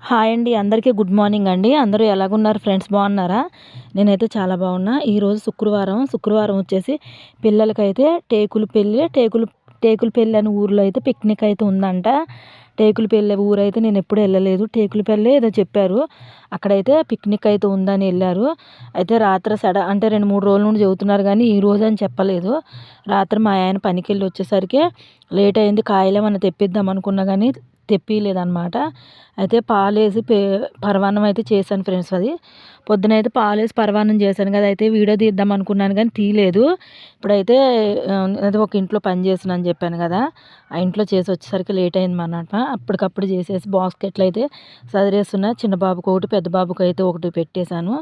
Hi అండి అందరికీ good morning అండి. అందరూ ఎలాగున్నారు ఫ్రెండ్స్? బాగున్నారా? నేనైతే చాలా బాగున్నా. ఈరోజు శుక్రవారం శుక్రవారం వచ్చేసి పిల్లలకైతే టేకులు పెళ్ళి టేకులు టేకుల పెళ్ళి అని ఊర్లో అయితే పిక్నిక్ అయితే ఉందంట. టేకుల పెళ్ళి ఊరైతే నేను ఎప్పుడు వెళ్ళలేదు. టేకుల పెళ్ళి ఏదో చెప్పారు. అక్కడైతే పిక్నిక్ అయితే ఉందని వెళ్ళారు. అయితే రాత్రి సడ అంటే రెండు మూడు రోజుల నుండి చెబుతున్నారు కానీ ఈ రోజు అని చెప్పలేదు. రాత్రి మా ఆయన పనికి వెళ్ళి వచ్చేసరికి లేట్ అయింది. కాయలేమన్నా తెప్పిద్దాం అనుకున్నా కానీ తెప్పియలేదన్నమాట. అయితే పాలేసి పే పర్వాణం అయితే చేశాను ఫ్రెండ్స్ అది. పొద్దున అయితే పాలేసి పర్వాణం చేశాను కదా అయితే వీడియో తీద్దాం అనుకున్నాను కానీ తీయలేదు. ఇప్పుడైతే అది ఒక ఇంట్లో పని చేస్తున్నాను చెప్పాను కదా ఆ ఇంట్లో చేసి వచ్చేసరికి లేట్ అయింది అన్నమాట. అప్పటికప్పుడు చేసేసి బాస్కెట్లు అయితే సదిరేస్తున్నా చిన్న బాబుకి ఒకటి పెద్ద బాబుకి అయితే ఒకటి పెట్టేశాను.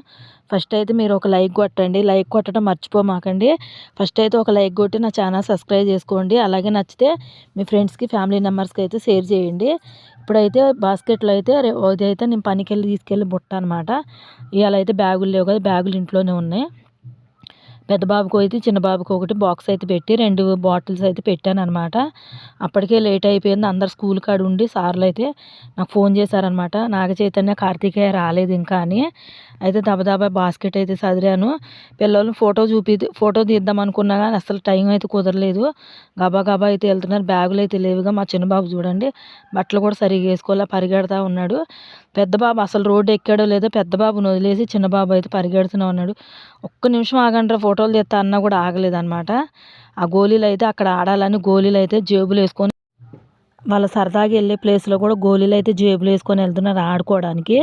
ఫస్ట్ అయితే మీరు ఒక లైక్ కొట్టండి. లైక్ కొట్టడం మర్చిపోమాకండి ఫస్ట్ అయితే ఒక లైక్ కొట్టి నా ఛానల్ సబ్స్క్రైబ్ చేసుకోండి. అలాగే నచ్చితే మీ ఫ్రెండ్స్కి ఫ్యామిలీ మెంబర్స్కి అయితే షేర్ చేయండి. ఇప్పుడైతే బాస్కెట్లో అయితే అయితే నేను పనికి వెళ్ళి తీసుకెళ్ళి బుట్ట అనమాట ఇవాళ అయితే బ్యాగులు లేవు కదా బ్యాగులు ఇంట్లోనే ఉన్నాయి. పెద్ద బాబుకు అయితే చిన్న బాబుకి ఒకటి బాక్స్ అయితే పెట్టి రెండు బాటిల్స్ అయితే పెట్టాను అనమాట అప్పటికే లేట్ అయిపోయింది. అందరు స్కూల్ కాడ ఉండి సార్లు అయితే నాకు ఫోన్ చేశారనమాట నాగ చైతన్య కార్తీకేయ రాలేదు ఇంకా అని. అయితే దబదబా బాస్కెట్ అయితే చదివాను పిల్లలు ఫోటో చూపి ఫోటో తీద్దాం అనుకున్నా కానీ అసలు టైం అయితే కుదరలేదు. గబా గబా అయితే వెళ్తున్నారు. బ్యాగులు అయితే లేవుగా మా చిన్న బాబు చూడండి. బట్టలు కూడా సరిగా వేసుకోవాలా పరిగెడతా ఉన్నాడు. పెద్ద బాబు అసలు రోడ్డు ఎక్కాడో లేదో పెద్ద బాబును వదిలేసి చిన్న బాబు అయితే పరిగెడుతూనే ఉన్నాడు ఒక్క నిమిషం ఆగండ్రా ఫోటోలు తెస్తా అన్నా కూడా ఆగలేదన్నమాట. ఆ గోళీలు అయితే అక్కడ ఆడాలని గోళీలు అయితే జేబులు వేసుకొని వాళ్ళ సరదాగా వెళ్ళే ప్లేస్లో కూడా గోళీలు అయితే జేబులు వేసుకొని వెళ్తున్నారు ఆడుకోవడానికి.